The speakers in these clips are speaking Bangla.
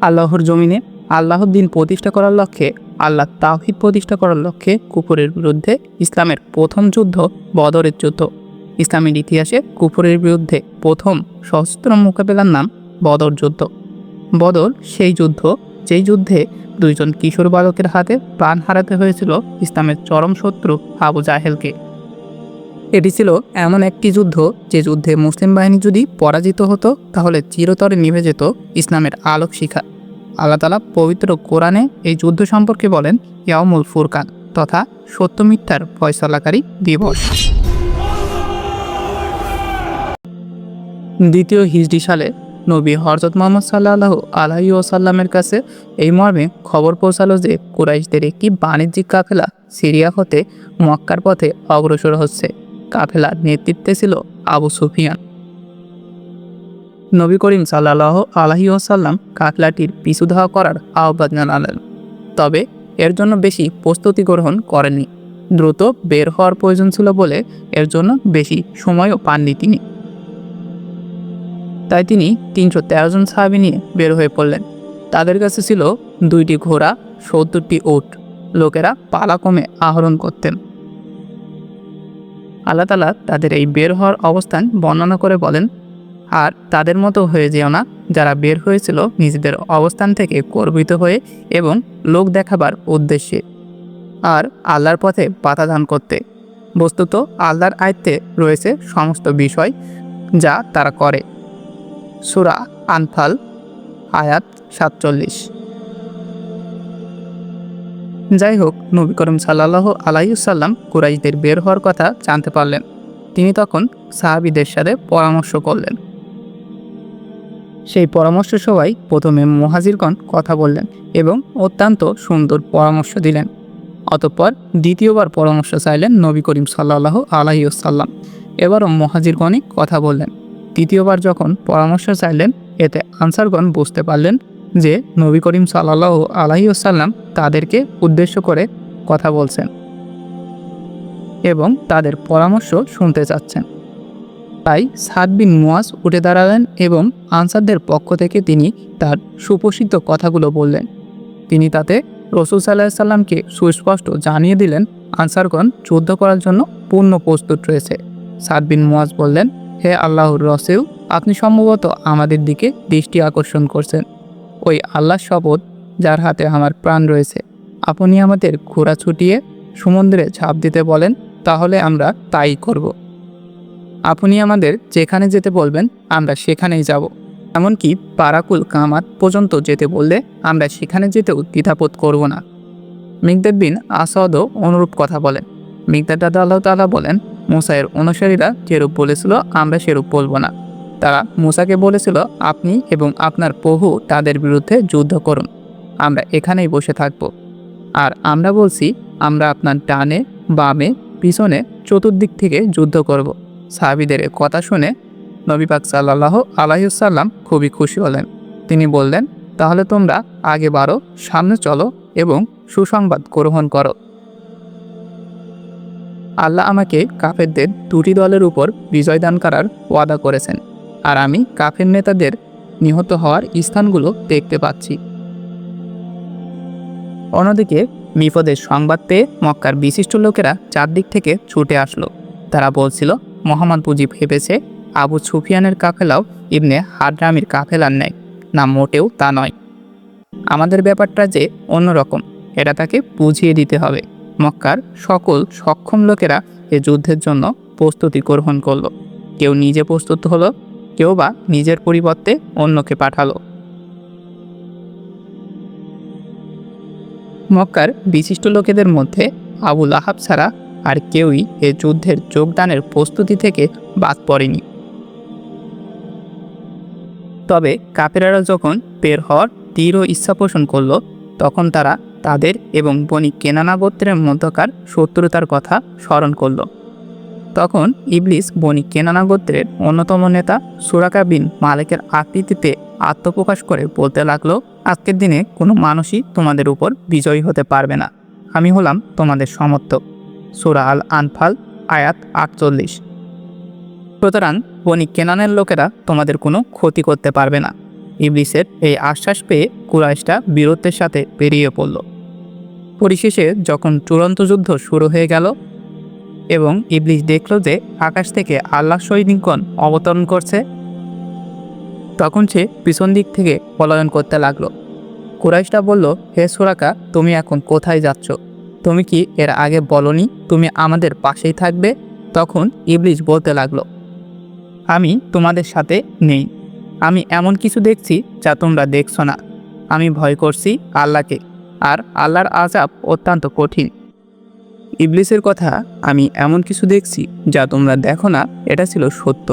আল্লাহর জমিনে আল্লাহর দিন প্রতিষ্ঠা করার লক্ষ্যে, আল্লাহ তাওহিদ প্রতিষ্ঠা করার লক্ষ্যে কুকুরের বিরুদ্ধে ইসলামের প্রথম যুদ্ধ, বদরের যুদ্ধ। ইসলামের ইতিহাসে কুকুরের বিরুদ্ধে প্রথম সশস্ত্র মোকাবেলার নাম বদর যুদ্ধ। বদর সেই যুদ্ধ, যেই যুদ্ধে দুইজন কিশোর বালকের হাতে প্রাণ হারাতে হয়েছিল ইসলামের চরম শত্রু আবু জাহেলকে। এটি ছিল এমন একটি যুদ্ধ যে যুদ্ধে মুসলিম বাহিনী যদি পরাজিত হতো, তাহলে চিরতরে নিভে যেত ইসলামের আলোক শিখা। আল্লাহ তালা পবিত্র কোরআনে এই যুদ্ধ সম্পর্কে বলেন ইয়ামুল ফুরকান, তথা সত্য মিথ্যার ফয়সলাকারী দিবস। দ্বিতীয় হিজড়ি সালে নবী হরজত মোহাম্মদ সাল্লাহ আলহি ওসাল্লামের কাছে এই মর্মে খবর পৌঁছালো যে কুরাইশদের একটি বাণিজ্যিক কাফেলা সিরিয়া হতে মক্কার পথে অগ্রসর হচ্ছে। কাফেলার নেতৃত্বে ছিল আবু সুফিয়ান। নবী করিম সাল্লাহ আলহি ওসাল্লাম কাফেলাটির পিছু ধাওয়া করার আহ্বান জানালেন। তবে এর জন্য বেশি প্রস্তুতি গ্রহণ করেননি। দ্রুত বের হওয়ার প্রয়োজন ছিল বলে এর জন্য বেশি সময়ও পাননি তিনি। তাই তিনি তিনশো তেরো জন সাহাবি নিয়ে বের হয়ে পড়লেন। তাদের কাছে ছিল দুইটি ঘোড়া, সত্তরটি ওট লোকেরা পালাক্রমে আহরণ করতেন। আল্লাহ তালা তাদের এই বের হওয়ার অবস্থান বর্ণনা করে বলেন, আর তাদের মতো হয়ে যেও না যারা বের হয়েছিল নিজেদের অবস্থান থেকে গর্বিত হয়ে এবং লোক দেখাবার উদ্দেশ্যে। আর আল্লাহর পথে বাধা দান করতে। বস্তুত আল্লাহর আয়ত্তে রয়েছে সমস্ত বিষয় যা তারা করে। সুরা আনফাল, আয়াত সাতচল্লিশ। যাই হোক নবী করিম সাল্লাহ আলাইসাল্লাম কুরাইশদের বের হওয়ার কথা জানতে পারলেন। তিনি তখন সাহাবিদের সাথে পরামর্শ করলেন। সেই পরামর্শ সবাই প্রথমে মহাজিরগণ কথা বললেন এবং অত্যন্ত সুন্দর পরামর্শ দিলেন। অতঃপর দ্বিতীয়বার পরামর্শ চাইলেন নবী করিম সাল্লাহ আলাইসাল্লাম এবারও মহাজিরগণই কথা বললেন। তৃতীয়বার যখন পরামর্শ চাইলেন, এতে আনসারগণ বুঝতে পারলেন যে নবী করিম সাল্লাহ আলাইসাল্লাম তাদেরকে উদ্দেশ্য করে কথা বলছেন এবং তাদের পরামর্শ শুনতে চাচ্ছেন। তাই সাদ বিন মুয়াজ উঠে দাঁড়ালেন এবং আনসারদের পক্ষ থেকে তিনি তার সুপ্রসিদ্ধ কথাগুলো বললেন। তিনি তাতে রসুল সাল্লাহ সাল্লামকে সুস্পষ্ট জানিয়ে দিলেন, আনসারগণ যুদ্ধ করার জন্য পূর্ণ প্রস্তুত রয়েছে। সাদ বিন মুয়াজ বললেন, হে আল্লাহর রসেও আপনি সম্ভবত আমাদের দিকে দৃষ্টি আকর্ষণ করছেন। ওই আল্লাহর শপথ যার হাতে আমার প্রাণ রয়েছে। আপনি আমাদের ঘোড়া ছুটিয়ে সমুদ্রে ঝাঁপ দিতে বলেন, তাহলে আমরা তাই করব। আপনি আমাদের যেখানে যেতে বলবেন, আমরা সেখানেই যাব। এমনকি পারাকুল কামাত পর্যন্ত যেতে বললে আমরা সেখানে যেতেও দ্বিধাবোধ করব না। মিগদাদ বিন আসাদও অনুরূপ কথা বলেন। মিগদাদ দাদা আল্লাহ তালা বলেন, মুসাইয়ের অনুসারীরা যেরূপ বলেছিল, আমরা সেরূপ বলব না। তারা মুসাকে বলেছিল, আপনি এবং আপনার প্রভু তাদের বিরুদ্ধে যুদ্ধ করুন। আমরা এখানেই বসে থাকব। আর আমরা বলছি, আমরা আপনার ডানে, বামে, পিছনে, চতুর্দিক থেকে যুদ্ধ করব। সাহাবিদের কথা শুনে নবী পাক সাল্লাহ আলাইসাল্লাম খুবই খুশি হলেন। তিনি বললেন, তাহলে তোমরা আগে বারো সামনে চলো এবং সুসংবাদ গ্রহণ করো। আল্লাহ আমাকে কাফেরদের দুটি দলের উপর বিজয় দান করার ওয়াদা করেছেন। আর আমি কাফের নেতাদের নিহত হওয়ার স্থানগুলো দেখতে পাচ্ছি। অন্যদিকে বিপদের সংবাদ পেয়ে মক্কার বিশিষ্ট লোকেরা চারদিক থেকে ছুটে আসলো। তারা বলছিল, মোহাম্মদ বুজি ভেবেছে আবু সুফিয়ানের কাফেলাও ইবনে হাডরামির কাফেলার নেয় না, মোটেও তা নয়। আমাদের ব্যাপারটা যে অন্যরকম, এটা তাকে বুঝিয়ে দিতে হবে। মক্কার সকল সক্ষম লোকেরা এ যুদ্ধের জন্য প্রস্তুতি গ্রহণ করল। কেউ নিজে প্রস্তুত হলো, কেউ বা নিজের পরিবর্তে অন্যকে পাঠালো। মক্কার বিশিষ্ট লোকেদের মধ্যে আবুল আহাব ছাড়া আর কেউই এ যুদ্ধের যোগদানের প্রস্তুতি থেকে বাদ পড়েনি। তবে কাপেরারা যখন বের হওয়ার দৃঢ় ইচ্ছা পোষণ করল, তখন তারা তাদের এবং বণিক কেনানা গোত্রের মধ্যকার শত্রুতার কথা স্মরণ করল। তখন ইবলিস বণিক কেনানা গোত্রের অন্যতম নেতা সুরাকা বিন মালিকের আকৃতিতে আত্মপ্রকাশ করে বলতে লাগল আজকের দিনে কোনো মানুষই তোমাদের উপর বিজয়ী হতে পারবে না। আমি হলাম তোমাদের সমর্থক। সুরা আল আনফাল আয়াত আটচল্লিশ। সুতরাং বণিক কেনানের লোকেরা তোমাদের কোনো ক্ষতি করতে পারবে না। ইবলিসের এই আশ্বাস পেয়ে কুরাইশটা বীরত্বের সাথে পেরিয়ে পড়ল। পরিশেষে যখন চূড়ান্ত যুদ্ধ শুরু হয়ে গেল এবং ইবলিশ দেখল যে আকাশ থেকে আল্লাহ সৈনিকগণ অবতরণ করছে তখন সে পিছন দিক থেকে পলায়ন করতে লাগল। কুরাইশটা বলল, হে সুরাকা, তুমি এখন কোথায় যাচ্ছ? তুমি কি এর আগে বলনি তুমি আমাদের পাশেই থাকবে? তখন ইবলিশ বলতে লাগল, আমি তোমাদের সাথে নেই। আমি এমন কিছু দেখছি যা তোমরা দেখছ না। আমি ভয় করছি আল্লাহকে, আর আল্লাহর আজাব অত্যন্ত কঠিন। ইবলিসের কথা আমি এমন কিছু দেখছি যা তোমরা দেখো না, এটা ছিল সত্য।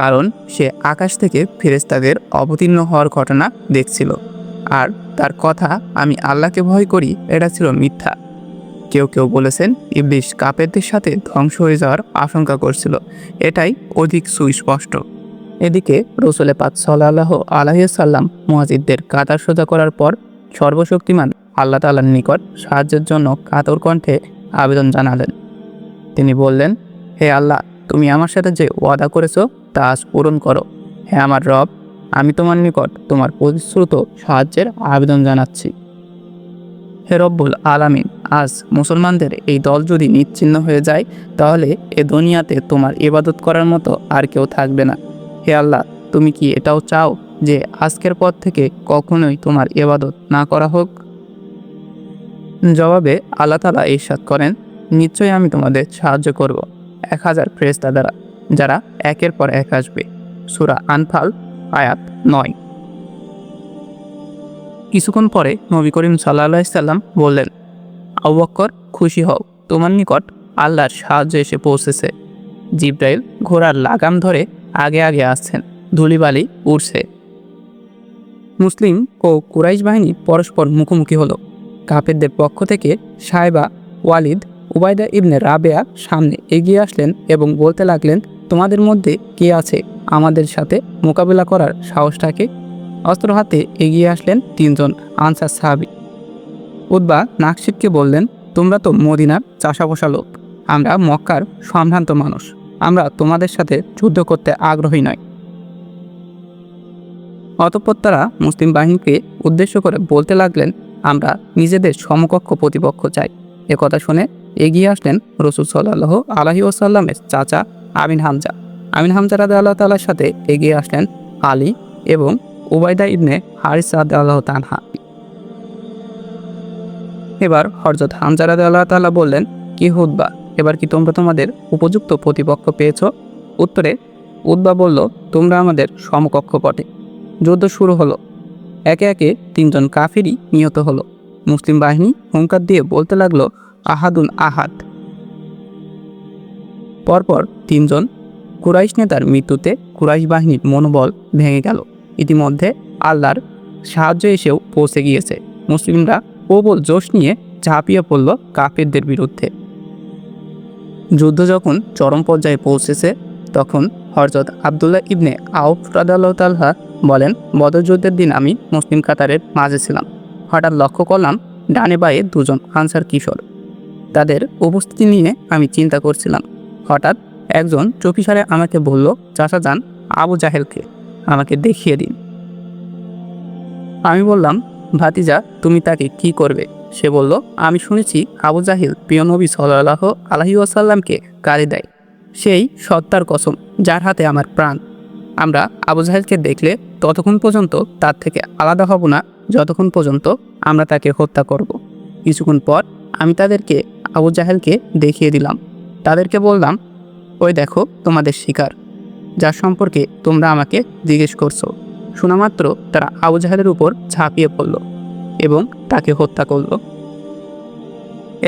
কারণ সে আকাশ থেকে ফেরেস্তাদের অবতীর্ণ হওয়ার ঘটনা দেখছিল। আর তার কথা আমি আল্লাহকে ভয় করি, এটা ছিল মিথ্যা। কেউ কেউ বলেছেন ইবলিশ কাপেরদের সাথে ধ্বংস হয়ে যাওয়ার আশঙ্কা করছিল। এটাই অধিক সুস্পষ্ট। এদিকে রসুলে পাক সাল্লাহ আলাইসাল্লাম মুয়াজিদদের কাতার সোজা করার পর সর্বশক্তিমান আল্লাহ তালার নিকট সাহায্যের জন্য কাতর কণ্ঠে আবেদন জানালেন। তিনি বললেন, হে আল্লাহ, তুমি আমার সাথে যে ওয়াদা করেছ তা পূরণ করো। হ্যাঁ আমার রব, আমি তোমার নিকট তোমার প্রতিশ্রুত সাহায্যের আবেদন জানাচ্ছি। হে রব্বুল আলামিন, আজ মুসলমানদের এই দল যদি নিচ্ছিন্ন হয়ে যায়, তাহলে এ দুনিয়াতে তোমার ইবাদত করার মতো আর কেউ থাকবে না। হে আল্লাহ, তুমি কি এটাও চাও যে আজকের পর থেকে কখনোই তোমার ইবাদত না করা হোক? জবাবে আল্লাহ তালা ইরশাদ করেন, নিশ্চয়ই আমি তোমাদের সাহায্য করব। এক হাজার ফ্রেস্তা দ্বারা। যারা একের পর এক আসবে। সুরা আনফাল, আয়াত নয়। কিছুক্ষণ পরে নবী করিম সাল্লা সাল্লাম বললেন আউবক্কর খুশি হও। তোমার নিকট আল্লাহর সাহায্য এসে পৌঁছেছে। জিব্রাইল ঘোড়ার লাগাম ধরে আগে আগে আসছেন। ধুলিবালি উড়ছে। মুসলিম ও কুরাইশ বাহিনী পরস্পর মুখোমুখি হলো। কাফেরদের পক্ষ থেকে সাহেবা ওয়ালিদ, উবায়দা ইবনে রাবেয়া সামনে এগিয়ে আসলেন এবং বলতে লাগলেন তোমাদের মধ্যে কে আছে আমাদের সাথে মোকাবিলা করার সাহসটাকে অস্ত্র হাতে এগিয়ে আসলেন তিনজন আনসার সাহাবি। উদ্বা নাকশিদকে বললেন, তোমরা তো মদিনার চাষাবসা লোক। আমরা মক্কার সম্ভ্রান্ত মানুষ। আমরা তোমাদের সাথে যুদ্ধ করতে আগ্রহী নয় অতঃপর তারা মুসলিম বাহিনীকে উদ্দেশ্য করে বলতে লাগলেন, আমরা নিজেদের সমকক্ষ প্রতিপক্ষ চাই। কথা শুনে এগিয়ে আসলেন রসুল সাল্লাহ আলহি ওসাল্লামের চাচা আমিন হামজা। আমিন হামজা রাদে আল্লাহ তালার সাথে এগিয়ে আসলেন আলী এবং উবায়দা ইবনে হারিস রাদে আল্লাহ তানহা এবার হরজত হামজা রাদে আল্লাহ তাল্লাহ বললেন, কি হুদবা এবার কি তোমরা তোমাদের উপযুক্ত প্রতিপক্ষ পেয়েছ? উত্তরে উদ্বা বলল, তোমরা আমাদের সমকক্ষ পটে যুদ্ধ শুরু হলো। একে একে তিনজন কাফিরই নিহত হলো। মুসলিম বাহিনী হুঙ্কার দিয়ে বলতে লাগল, আহাদুন আহাদ। পরপর তিনজন কুরাইশ নেতার মৃত্যুতে কুরাইশ বাহিনীর মনোবল ভেঙে গেল। ইতিমধ্যে আল্লাহর সাহায্য এসেও পৌঁছে গিয়েছে। মুসলিমরা প্রবল জোশ নিয়ে ঝাঁপিয়ে পড়ল কাফেরদের বিরুদ্ধে। যুদ্ধ যখন চরম পর্যায়ে পৌঁছেছে, তখন হরজত আবদুল্লাহ ইবনে আউফ রাদাল্লাহ তাল্লাহ বলেন বদরযুদ্ধের দিন আমি মুসলিম কাতারের মাঝে ছিলাম। হঠাৎ লক্ষ্য করলাম, ডানে বায়ে দুজন আনসার কিশোর। তাদের উপস্থিতি নিয়ে আমি চিন্তা করছিলাম। হঠাৎ একজন চকিসারে আমাকে বলল চাষা যান, আবু জাহেলকে আমাকে দেখিয়ে দিন। আমি বললাম, ভাতিজা, তুমি তাকে কি করবে? সে বলল, আমি শুনেছি আবু জাহিল প্রিয় নবী সাল্লাহ আলহি আসাল্লামকে গালি দেয়। সেই সত্তার কসম, যার হাতে আমার প্রাণ। আমরা আবু জাহেলকে দেখলে ততক্ষণ পর্যন্ত তার থেকে আলাদা হব না, যতক্ষণ পর্যন্ত আমরা তাকে হত্যা করব। কিছুক্ষণ পর আমি তাদেরকে আবু জাহেলকে দেখিয়ে দিলাম। তাদেরকে বললাম, ওই দেখো তোমাদের শিকার, যার সম্পর্কে তোমরা আমাকে জিজ্ঞেস করছ। শোনামাত্র তারা আবু জাহেলের উপর ঝাঁপিয়ে পড়ল এবং তাকে হত্যা করল।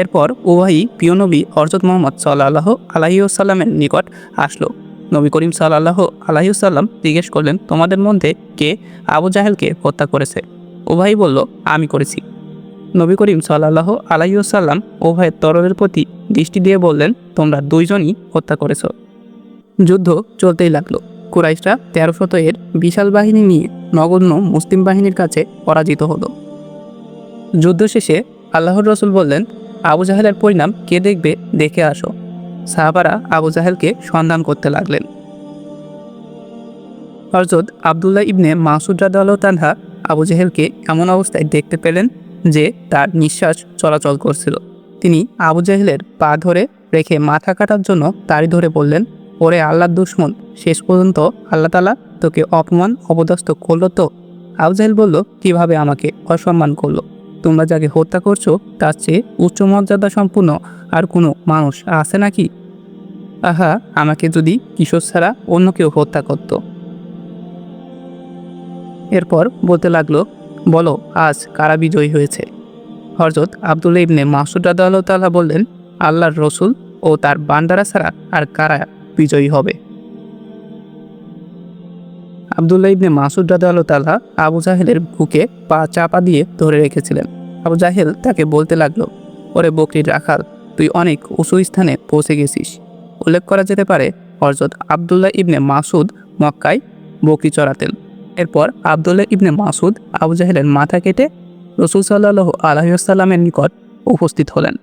এরপর উভয়ই প্রিয় নবী হরজত মোহাম্মদ সাল্লাহ আলাহিউসাল্লামের নিকট আসলো। নবী করিম সাল্লাহ আলাহিউসাল্লাম জিজ্ঞেস করলেন, তোমাদের মধ্যে কে আবু জাহেলকে হত্যা করেছে? উভয়ই বলল, আমি করেছি। নবী করিম সাল্লাহ আলাইসাল্লাম উভয়ের তরলের প্রতি দৃষ্টি দিয়ে বললেন, তোমরা দুইজনই হত্যা করেছ। যুদ্ধ চলতেই লাগল। কুরাইশরা তেরো শত এর বিশাল বাহিনী নিয়ে নগণ্য মুসলিম বাহিনীর কাছে পরাজিত হলো। যুদ্ধ শেষে আল্লাহর রসুল বললেন, আবু জাহেলের পরিণাম কে দেখবে দেখে আসো। সাহাবারা আবু জাহেলকে সন্ধান করতে লাগলেন। হরজত আবদুল্লাহ ইবনে মাসুদ রাদাল তানহা আবু জাহেলকে এমন অবস্থায় দেখতে পেলেন যে তার নিঃশ্বাস চলাচল করছিল। তিনি আবু জাহেলের পা ধরে রেখে মাথা কাটার জন্য তাড়ি ধরে বললেন, ওরে আল্লাহ দুশ্মন, শেষ পর্যন্ত আল্লাহ তালা তোকে অপমান, অপদস্থ করল তো? আবু জাহেল বলল, কীভাবে আমাকে অসম্মান করল? তোমরা যাকে হত্যা করছ, তার চেয়ে উচ্চ মর্যাদা সম্পূর্ণ আর কোনো মানুষ আছে নাকি? আহা, আমাকে যদি কিশোর ছাড়া অন্য কেউ হত্যা করত? এরপর বলতে লাগল, বলো, আজ কারা বিজয়ী হয়েছে? হরজত আবদুল্লা ইবনে মাসুদ তাল্লাহ বললেন, আল্লাহর রসুল ও তার বান্দারা ছাড়া আর কারা বিজয়ী হবে? আবদুল্লাহ ইবনে মাসুদ রাদাল্লাহ তাল্লাহ আবু জাহেলের বুকে পা চাপা দিয়ে ধরে রেখেছিলেন। আবু জাহেল তাকে বলতে লাগল, ওরে বকরির রাখাল, তুই অনেক উঁচু স্থানে পৌঁছে গেছিস। উল্লেখ করা যেতে পারে হরজত আবদুল্লাহ ইবনে মাসুদ মক্কায় বকরি চড়াতেন। এরপর আবদুল্লাহ ইবনে মাসুদ আবু জাহেলের মাথা কেটে রসুল সাল্লাহ আলহিউসাল্লামের নিকট উপস্থিত হলেন।